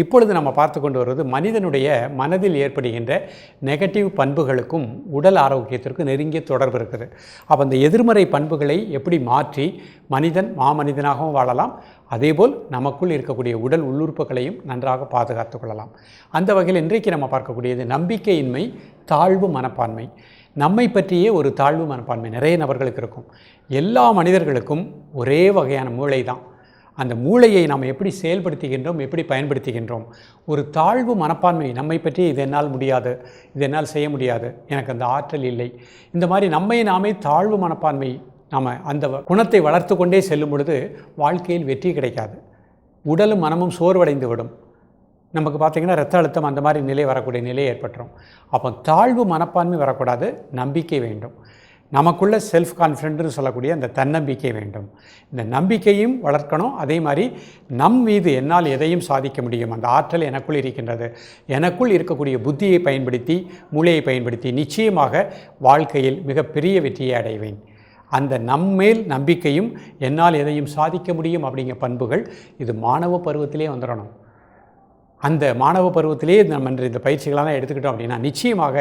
இப்பொழுது நம்ம பார்த்து கொண்டு வருவது மனிதனுடைய மனதில் ஏற்படுகின்ற நெகட்டிவ் பண்புகளுக்கும் உடல் ஆரோக்கியத்திற்கும் நெருங்கிய தொடர்பு இருக்குது. அப்போ அந்த எதிர்மறை பண்புகளை எப்படி மாற்றி மனிதன் மாமனிதனாகவும் வாழலாம்? அதேபோல் நமக்குள் இருக்கக்கூடிய உடல் உள்ளுறுப்புகளையும் நன்றாக பாதுகாத்து கொள்ளலாம். அந்த வகையில் இன்றைக்கு நம்ம பார்க்கக்கூடியது நம்பிக்கையின்மை தாழ்வு மனப்பான்மை. நம்மை பற்றியே ஒரு தாழ்வு மனப்பான்மை நிறைய நபர்களுக்கு இருக்கும். எல்லா மனிதர்களுக்கும் ஒரே வகையான மூளை தான் அந்த மூளையை நாம் எப்படி செயல்படுத்துகின்றோம் எப்படி பயன்படுத்துகின்றோம்? ஒரு தாழ்வு மனப்பான்மை நம்மை பற்றி இது என்னால் முடியாது இது என்னால் செய்ய முடியாது எனக்கு அந்த ஆற்றல் இல்லை. இந்த மாதிரி நம்மை நாமே தாழ்வு மனப்பான்மை நாம் அந்த குணத்தை வளர்த்து கொண்டே செல்லும் பொழுது வாழ்க்கையில் வெற்றி கிடைக்காது. உடலும் மனமும் சோர்வடைந்து விடும் நமக்கு பார்த்திங்கன்னா ரத்த அழுத்தம் அந்த மாதிரி நிலை வரக்கூடிய நிலை ஏற்பட்டுரும். அப்போ தாழ்வு மனப்பான்மை வரக்கூடாது நம்பிக்கை வேண்டும். நமக்குள்ள செல்ஃப் கான்ஃபிடென்ட்னு சொல்லக்கூடிய அந்த தன்னம்பிக்கை வேண்டும். இந்த நம்பிக்கையும் வளர்க்கணும். அதே மாதிரி நம் மீது என்னால் எதையும் சாதிக்க முடியும். அந்த ஆற்றல் எனக்குள் இருக்கின்றது. எனக்குள் இருக்கக்கூடிய புத்தியை பயன்படுத்தி மூளையை பயன்படுத்தி நிச்சயமாக வாழ்க்கையில் மிகப்பெரிய வெற்றியை அடைவேன். அந்த நம்மேல் நம்பிக்கையும் என்னால் எதையும் சாதிக்க முடியும் அப்படிங்கிற பண்புகள் இது மாணவ பருவத்திலே வந்துடணும். அந்த மாணவ பருவத்திலேயே நம்ம இன்று இந்த பயிற்சிகளெல்லாம் எடுத்துக்கிட்டோம் அப்படின்னா நிச்சயமாக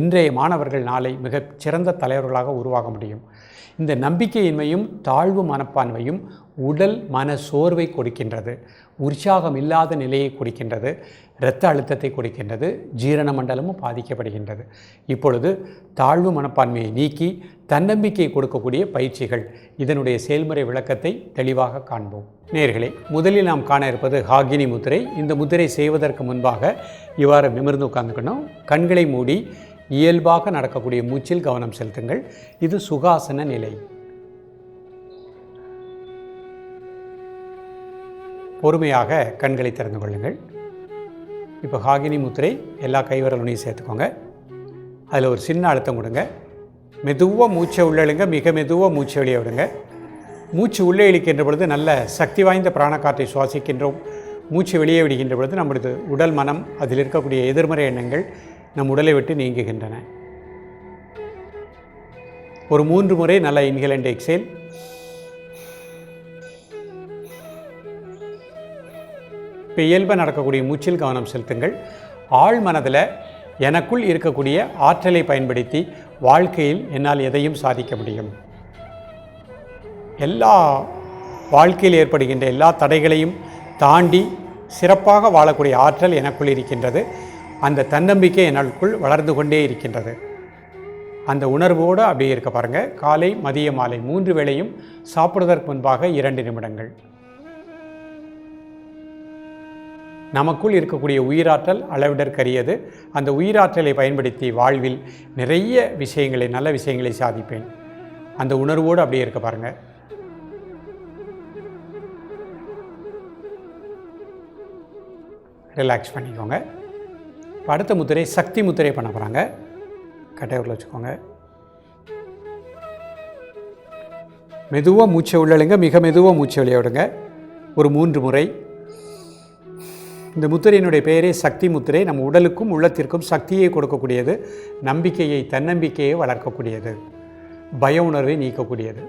இன்றைய மாணவர்கள் நாளை மிகச் சிறந்த தலைவர்களாக உருவாக முடியும். இந்த நம்பிக்கையின்மையும் தாழ்வு மனப்பான்மையும் உடல் மன சோர்வை கொடுக்கின்றது. உற்சாகம் இல்லாத நிலையை கொடுக்கின்றது இரத்த அழுத்தத்தை கொடுக்கின்றது ஜீரண மண்டலமும் பாதிக்கப்படுகின்றது. இப்பொழுது தாழ்வு மனப்பான்மையை நீக்கி தன்னம்பிக்கை கொடுக்கக்கூடிய பயிற்சிகள் இதனுடைய செயல்முறை விளக்கத்தை தெளிவாக காண்போம். நேர்களே முதலில் நாம் காண இருப்பது ஹாகினி முத்திரை. இந்த முத்திரை செய்வதற்கு முன்பாக இவ்வாறு நிமிர்ந்து உட்கார்ந்துக்கணும். கண்களை மூடி இயல்பாக நடக்கக்கூடிய மூச்சில் கவனம் செலுத்துங்கள். இது சுகாசன நிலை. பொறுமையாக கண்களை திறந்து கொள்ளுங்கள். இப்போ ஹாகினி முத்திரை எல்லா கைவரலுனையும் சேர்த்துக்கோங்க. அதில் ஒரு சின்ன அழுத்தம் கொடுங்க. மெதுவாக மூச்சை உள்ளழுங்க மிக மெதுவாக மூச்சை வெளியே விடுங்க. மூச்சு உள்ளே இழுக்கின்ற பொழுது நல்ல சக்தி வாய்ந்த பிராணக்காற்றை சுவாசிக்கின்றோம். மூச்சு வெளியே விடுகின்ற பொழுது நம்மளது உடல் மனம் அதில் இருக்கக்கூடிய எதிர்மறை எண்ணங்கள் நம் உடலை விட்டு நீங்குகின்றன. ஒரு மூன்று முறை நல்ல இன்ஹேல் அண்ட் எக்ஸேல் இப்போ இயல்பாக நடக்கக்கூடிய மூச்சில் கவனம் செலுத்துங்கள். ஆழ் மனதில் எனக்குள் இருக்கக்கூடிய ஆற்றலை பயன்படுத்தி வாழ்க்கையில் என்னால் எதையும் சாதிக்க முடியும். எல்லா வாழ்க்கையில் ஏற்படுகின்ற எல்லா தடைகளையும் தாண்டி சிறப்பாக வாழக்கூடிய ஆற்றல் எனக்குள் இருக்கின்றது. அந்த தன்னம்பிக்கை எனக்குள் வளர்ந்து கொண்டே இருக்கின்றது. அந்த உணர்வோடு அப்படியே இருக்க பாருங்கள் காலை மதிய மாலை மூன்று வேளையும் சாப்பிடுவதற்கு முன்பாக இரண்டு நிமிடங்கள். நமக்குள் இருக்கக்கூடிய உயிராற்றல் அளவிடற்கரியது. அந்த உயிராற்றலை பயன்படுத்தி வாழ்வில் நிறைய விஷயங்களை நல்ல விஷயங்களை சாதிப்பேன். அந்த உணர்வோடு அப்படியே இருக்க பாருங்கள் ரிலாக்ஸ் பண்ணிக்கோங்க. இப்போ அடுத்த முத்திரை சக்தி முத்திரை பண்ண போகிறாங்க கட்டையூரில் வச்சுக்கோங்க. மெதுவாக மூச்சை உள்ளழுங்க மிக மெதுவாக மூச்சை விளையாடுங்க ஒரு மூன்று முறை. இந்த முத்திரையினுடைய பெயரே சக்தி முத்திரை. நம்ம உடலுக்கும் உள்ளத்திற்கும் சக்தியை கொடுக்கக்கூடியது நம்பிக்கையை தன்னம்பிக்கையை வளர்க்கக்கூடியது பய உணர்வை நீக்கக்கூடியது.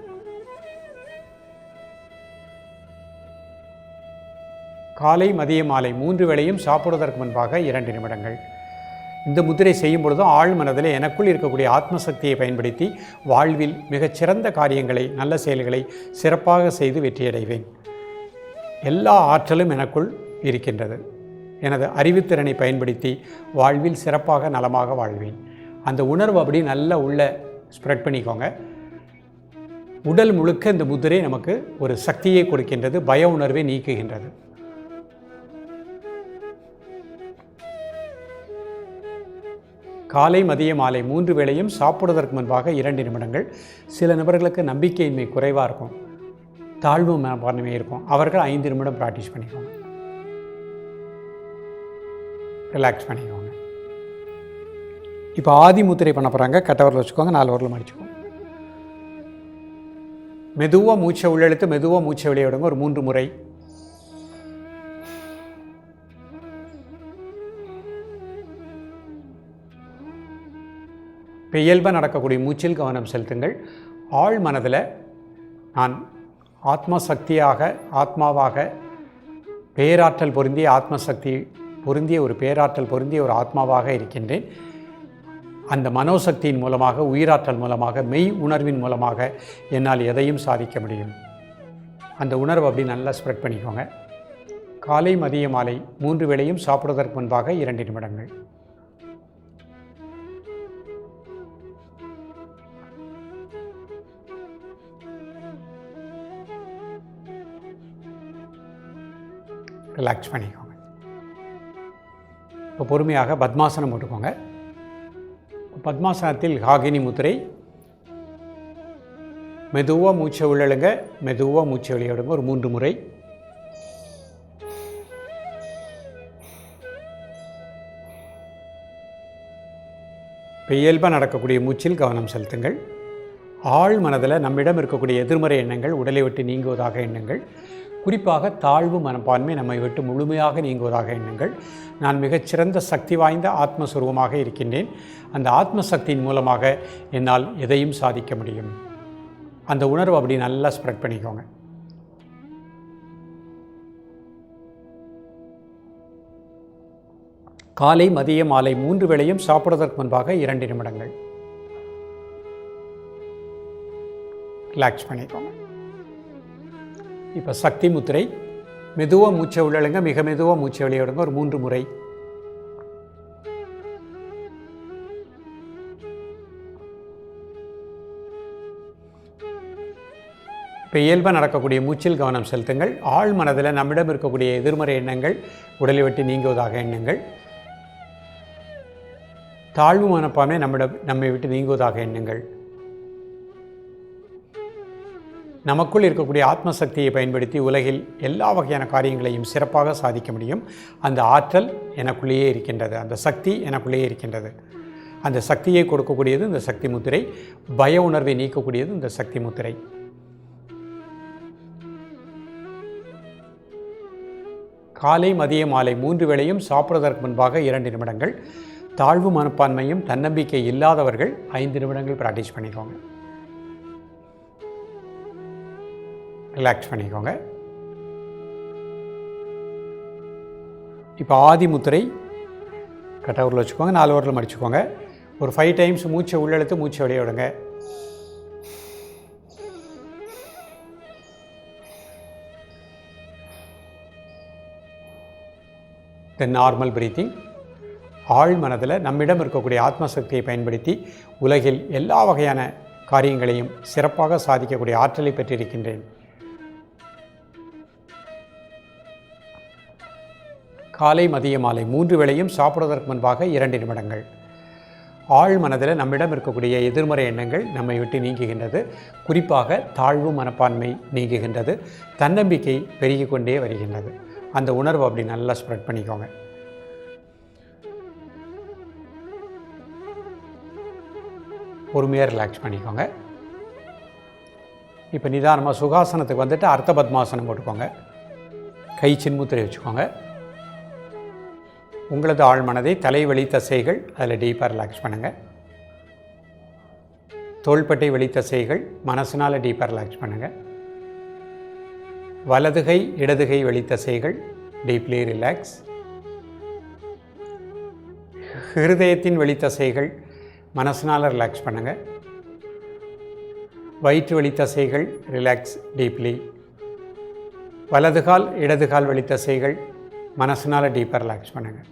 காலை மதிய மாலை மூன்று வேளையும் சாப்பிடுவதற்கு முன்பாக இரண்டு நிமிடங்கள். இந்த முத்திரை செய்யும் பொழுதும் ஆழ் மனதில் எனக்குள் இருக்கக்கூடிய ஆத்மசக்தியை பயன்படுத்தி வாழ்வில் மிகச்சிறந்த காரியங்களை நல்ல செயல்களை சிறப்பாக செய்து வெற்றியடைவேன். எல்லா ஆற்றலும் எனக்குள் இருக்கின்றது. எனது அறிவுத்திறனை பயன்படுத்தி வாழ்வில் சிறப்பாக நலமாக வாழ்வேன். அந்த உணர்வு அப்படி நல்லா உள்ள ஸ்ப்ரெட் பண்ணிக்கோங்க. உடல் முழுக்க இந்த முதிரை நமக்கு ஒரு சக்தியை கொடுக்கின்றது பய உணர்வை நீக்குகின்றது. காலை மதிய மாலை மூன்று வேளையும் சாப்பிடுவதற்கு முன்பாக இரண்டு நிமிடங்கள். சில நபர்களுக்கு நம்பிக்கையின்மை குறைவாக இருக்கும். தாழ்வு மனப்பான்மை இருக்கும். அவர்கள் ஐந்து நிமிடம் ப்ராக்டிஸ் பண்ணிக்கோங்க. ரிலாக்ஸ் பண்ணிக்கோங்க. இப்போ ஆதி முத்திரை பண்ண போகிறாங்க கட்டவரில் வச்சுக்கோங்க. நாலு வரல அடிச்சுக்கோங்க மெதுவாக மூச்சை உள்ளெழுத்து மெதுவாக மூச்சை வெளியே ஒரு மூன்று முறை. இப்போ இயல்பாக நடக்கக்கூடிய மூச்சில் கவனம் செலுத்துங்கள். ஆழ் மனதில் நான் ஆத்ம சக்தியாக ஆத்மாவாக பேராற்றல் பொருந்திய ஆத்மசக்தி பொருந்திய ஒரு பேராற்றல் பொருந்திய ஒரு ஆத்மாவாக இருக்கின்றேன். அந்த மனோசக்தியின் மூலமாக உயிராற்றல் மூலமாக மெய் உணர்வின் மூலமாக என்னால் எதையும் சாதிக்க முடியும். அந்த உணர்வு அப்படி நல்லா ஸ்ப்ரெட் பண்ணிக்கோங்க. காலை மதிய மாலை மூன்று வேளையும் சாப்பிடுவதற்கு முன்பாக இரண்டு நிமிடங்கள். ரிலாக்ஸ் பண்ணிக்கோங்க. இப்போ பொறுமையாக பத்மாசனம் போட்டுக்கோங்க. பத்மாசனத்தில் ஹாகினி முத்திரை. மெதுவாக மூச்சை உள்ளழுங்க. மெதுவாக மூச்சை வெளியிடுங்க. ஒரு மூன்று முறை. இப்போ இயல்பாக நடக்கக்கூடிய மூச்சில் கவனம் செலுத்துங்கள். ஆழ் மனதில் நம்மிடம் இருக்கக்கூடிய எதிர்மறை எண்ணங்கள் உடலை விட்டு நீங்குவதாக எண்ணங்கள். குறிப்பாக தாழ்வு மனப்பான்மை நம்மை விட்டு முழுமையாக நீங்குவதாக எண்ணுங்கள். நான் மிகச்சிறந்த சக்தி வாய்ந்த ஆத்மஸ்வரூபமாக இருக்கின்றேன். அந்த ஆத்மசக்தியின் மூலமாக என்னால் எதையும் சாதிக்க முடியும். அந்த உணர்வு அப்படி நல்லா ஸ்ப்ரெட் பண்ணிக்கோங்க. காலை மதிய மாலை மூன்று வேளையும் சாப்பிடுவதற்கு முன்பாக இரண்டு நிமிடங்கள். ரிலாக்ஸ் பண்ணிக்கோங்க. இப்போ சக்தி முத்திரை மெதுவாக மூச்சை உள்ளழுங்க மிக மெதுவாக மூச்சை வெளியிடுங்க ஒரு மூன்று முறை. இப்போ இயல்பாக நடக்கக்கூடிய மூச்சில் கவனம் செலுத்துங்கள். ஆழ் மனதில் நம்மிடம் இருக்கக்கூடிய எதிர்மறை எண்ணங்கள் உடலை விட்டு நீங்குவதாக எண்ணங்கள். தாழ்வு மனப்பான்மை நம்மிடம் நம்மை விட்டு நீங்குவதாக எண்ணுங்கள். நமக்குள் இருக்கக்கூடிய ஆத்மசக்தியை பயன்படுத்தி உலகில் எல்லா வகையான காரியங்களையும் சிறப்பாக சாதிக்க முடியும். அந்த ஆற்றல் எனக்குள்ளேயே இருக்கின்றது. அந்த சக்தி எனக்குள்ளேயே இருக்கின்றது. அந்த சக்தியை கொடுக்கக்கூடியது இந்த சக்தி முத்திரை. பய உணர்வை நீக்கக்கூடியது இந்த சக்தி முத்திரை. காலை மதிய மாலை மூன்று வேளையும் சாப்பிடுவதற்கு முன்பாக இரண்டு நிமிடங்கள். தாழ்வு மனப்பான்மையும் தன்னம்பிக்கை இல்லாதவர்கள் ஐந்து நிமிடங்கள் ப்ராக்டிஸ் பண்ணிக்கோங்க. ரிலாக்ஸ் பண்ணிக்கோங்க. இப்போ ஆதி முத்திரை கட்டவரில் வச்சுக்கோங்க நாலு வரல மடிச்சுக்கோங்க. ஒரு ஃபைவ் டைம்ஸ் மூச்சை உள்ளெழுத்து மூச்சை வெளியே விடுங்க. தென் நார்மல் பிரீத்திங் ஆழ் மனதில் நம்மிடம் இருக்கக்கூடிய ஆத்மசக்தியை பயன்படுத்தி உலகில் எல்லா வகையான காரியங்களையும் சிறப்பாக சாதிக்கக்கூடிய ஆற்றலை பெற்றிருக்கின்றேன். காலை மதிய மாலை மூன்று வேளையும் சாப்பிடுவதற்கு முன்பாக இரண்டு நிமிடங்கள். ஆழ் மனதில் நம்மிடம் இருக்கக்கூடிய எதிர்மறை எண்ணங்கள் நம்மை விட்டு நீங்குகின்றது. குறிப்பாக தாழ்வு மனப்பான்மை நீங்குகின்றது. தன்னம்பிக்கை பெருகி கொண்டே வருகின்றது. அந்த உணர்வு அப்படி நல்லா ஸ்ப்ரெட் பண்ணிக்கோங்க. பொறுமையாக ரிலாக்ஸ் பண்ணிக்கோங்க. இப்போ நிதானமாக சுகாசனத்துக்கு வந்துட்டு அர்த்த பத்மாசனம் போட்டுக்கோங்க. கை சின்முத்திரை வச்சுக்கோங்க. உங்களது ஆழ்மனதை தலைவழி தசைகள் அதில் டீப்பாக ரிலாக்ஸ் பண்ணுங்கள் தோள்பட்டை வெளி தசைகள் மனசினால் டீப்பாக ரிலாக்ஸ் பண்ணுங்கள் வலதுகை இடதுகை வெளி தசைகள் டீப்லி ரிலாக்ஸ் ஹிருதயத்தின் வெளி தசைகள் மனசினால் ரிலாக்ஸ் பண்ணுங்கள் வயிற்று வழி தசைகள் ரிலாக்ஸ் டீப்லி வலதுகால் இடதுகால் இடது தசைகள் மனசினால் டீப்பாக ரிலாக்ஸ் பண்ணுங்கள்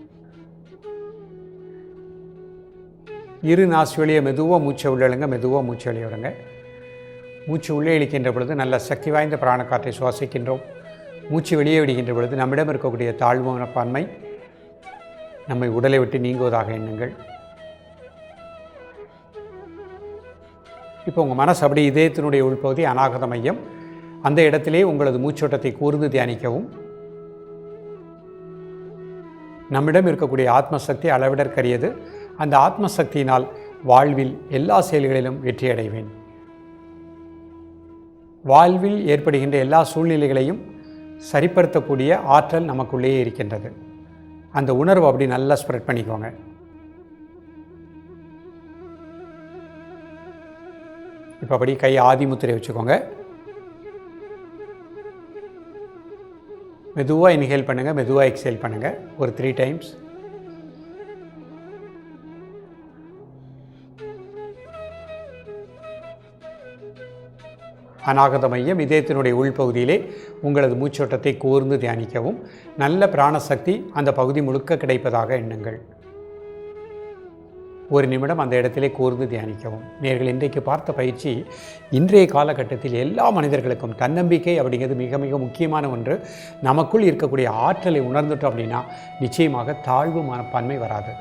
இரு நாசு வெளியே மெதுவாக மூச்சை உள்ளழுங்க மெதுவாக மூச்சு வெளியே விடுங்க மூச்சு உள்ளே இழுக்கின்ற பொழுது நல்ல சக்தி வாய்ந்த பிராணக்காற்றை சுவாசிக்கின்றோம். மூச்சு வெளியே விடுகின்ற பொழுது நம்மிடம் இருக்கக்கூடிய தாழ்வு மனப்பான்மை நம்மை உடலை விட்டு நீங்குவதாக எண்ணுங்கள். இப்போ உங்கள் மனசு அப்படி இதயத்தினுடைய உள்பகுதி அநாகத மையம். அந்த இடத்திலே உங்களது மூச்சோட்டத்தை கூர்ந்து தியானிக்கவும். நம்மிடம் இருக்கக்கூடிய ஆத்மசக்தி அளவிடற்கரியது. அந்த ஆத்மசக்தியினால் வாழ்வில் எல்லா செயல்களிலும் வெற்றி அடைவேன். வாழ்வில் ஏற்படுகின்ற எல்லா சூழ்நிலைகளையும் சரிப்படுத்தக்கூடிய ஆற்றல் நமக்குள்ளேயே இருக்கின்றது. அந்த உணர்வு அப்படி நல்லா ஸ்ப்ரெட் பண்ணிக்கோங்க. இப்போ அப்படி கை ஆதி முத்திரை வச்சுக்கோங்க. மெதுவாக இன்ஹேல் பண்ணுங்கள் மெதுவாக எக்ஸேல் பண்ணுங்கள் ஒரு த்ரீ டைம்ஸ் அநாகத மையம் இதயத்தினுடைய உள்பகுதியிலே உங்களது மூச்சோட்டத்தை கூர்ந்து தியானிக்கவும். நல்ல பிராணசக்தி அந்த பகுதி முழுக்க கிடைப்பதாக எண்ணுங்கள். ஒரு நிமிடம் அந்த இடத்திலே கூர்ந்து தியானிக்கவும். நேர்கள் இன்றைக்கு பார்த்த பயிற்சி இன்றைய காலகட்டத்தில் எல்லா மனிதர்களுக்கும் தன்னம்பிக்கை அப்படிங்கிறது மிக மிக முக்கியமான ஒன்று. நமக்குள் இருக்கக்கூடிய ஆற்றலை உணர்ந்துட்டோம் அப்படின்னா நிச்சயமாக தாழ்வு மனப்பான்மை வராது.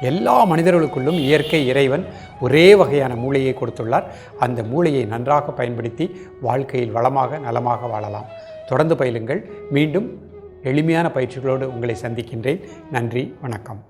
எல்லா மனிதர்களுக்குள்ளும் இயற்கை இறைவன் ஒரே வகையான மூளையை கொடுத்துள்ளார். அந்த மூளையை நன்றாக பயன்படுத்தி வாழ்க்கையில் வளமாக நலமாக வாழலாம். தொடர்ந்து பயிலுங்கள். மீண்டும் எளிமையான பயிற்சிகளோடு உங்களை சந்திக்கின்றேன். நன்றி வணக்கம்.